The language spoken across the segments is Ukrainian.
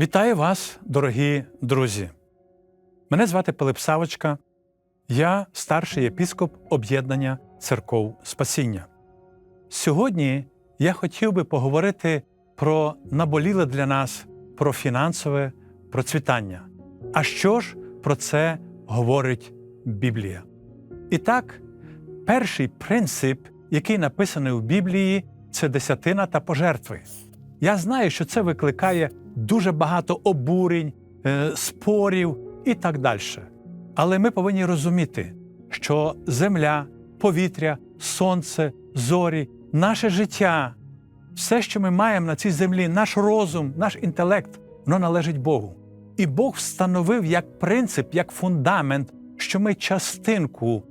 Вітаю вас, дорогі друзі! Мене звати Пилип Савочка, я старший єпіскоп об'єднання церков Спасіння. Сьогодні я хотів би поговорити про наболіле для нас про фінансове процвітання. А що ж про це говорить Біблія? І так, перший принцип, який написаний у Біблії, це десятина та пожертви. Я знаю, що це викликає дуже багато обурень, е, спорів і так далі. Але ми повинні розуміти, що земля, повітря, сонце, зорі, наше життя, все, що ми маємо на цій землі, наш розум, наш інтелект, воно належить Богу. І Бог встановив як принцип, як фундамент, що ми частинку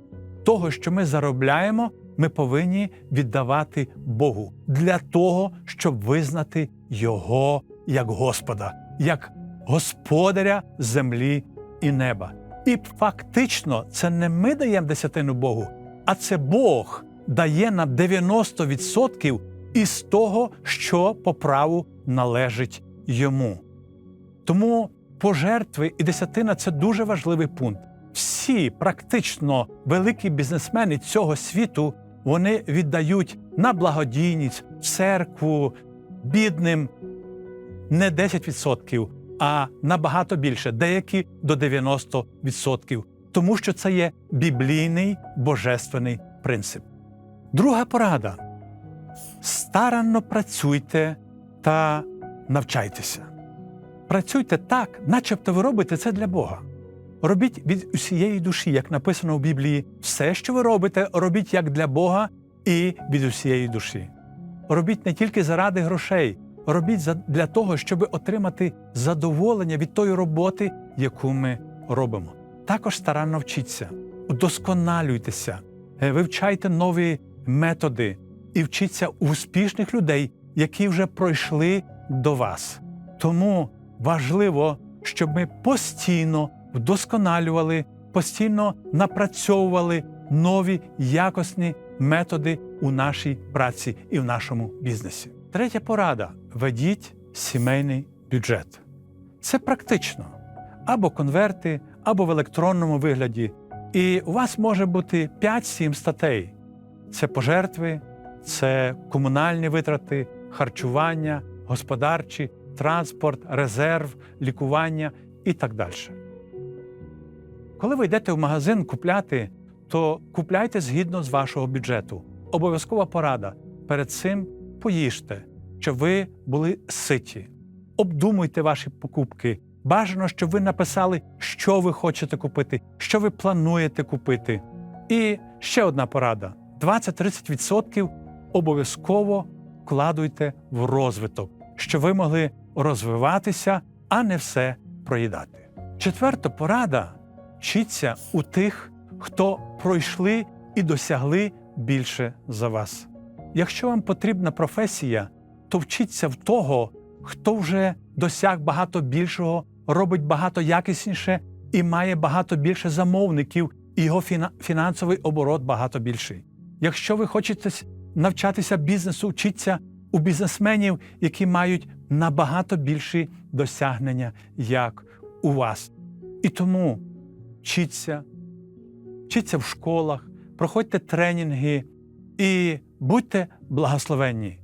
того, що ми заробляємо, ми повинні віддавати Богу для того, щоб визнати Його як Господа, як господаря землі і неба. І фактично це не ми даємо десятину Богу, а це Бог дає нам 90% із того, що по праву належить йому. Тому пожертви і десятина це дуже важливий пункт. Всі практично великі бізнесмени цього світу вони віддають на благодійність, церкву, бідним не 10%, а набагато більше, деякі до 90%, тому що це є біблійний божественний принцип. Друга порада: старанно працюйте та навчайтеся. Працюйте так, начебто ви робите це для Бога. Робіть від усієї душі, як написано в Біблії, все, що ви робите, робіть як для Бога і від усієї душі. Робіть не тільки заради грошей, робіть для того, щоб отримати задоволення від тої роботи, яку ми робимо. Також старанно вчіться, удосконалюйтеся, е, вивчайте нові методи і вчіться успішних людей, які вже пройшли до вас. Тому важливо, щоб ми постійно вдосконалювали, постійно напрацьовували нові якісні методи у нашій праці і в нашому бізнесі. Третя порада: ведіть сімейний бюджет. Це практично або конверти, або в електронному вигляді. І у вас може бути 5-7 статей: це пожертви, це комунальні витрати, харчування, господарчі, транспорт, резерв, лікування і так далі. Коли ви йдете в магазин купляти, то купляйте згідно з вашого бюджету. Обов'язкова порада. Перед цим поїжте, щоб ви були ситі. Обдумуйте ваші покупки. Бажано, щоб ви написали, що ви хочете купити, що ви плануєте купити. І ще одна порада: 20-30% обов'язково вкладуйте в розвиток, щоб ви могли розвиватися, а не все проїдати. Четверта порада вчіться у тих, хто пройшли і досягли більше за вас. Якщо вам потрібна професія, то вчіться в того, хто вже досяг багато більшого, робить багато якісніше і має багато більше замовників, і його фінансовий оборот багато більший. Якщо ви хочете навчатися бізнесу, вчіться у бізнесменів, які мають набагато більші досягнення, як у вас. І тому вчіться, вчіться в школах, проходьте тренінги і будьте благословенні.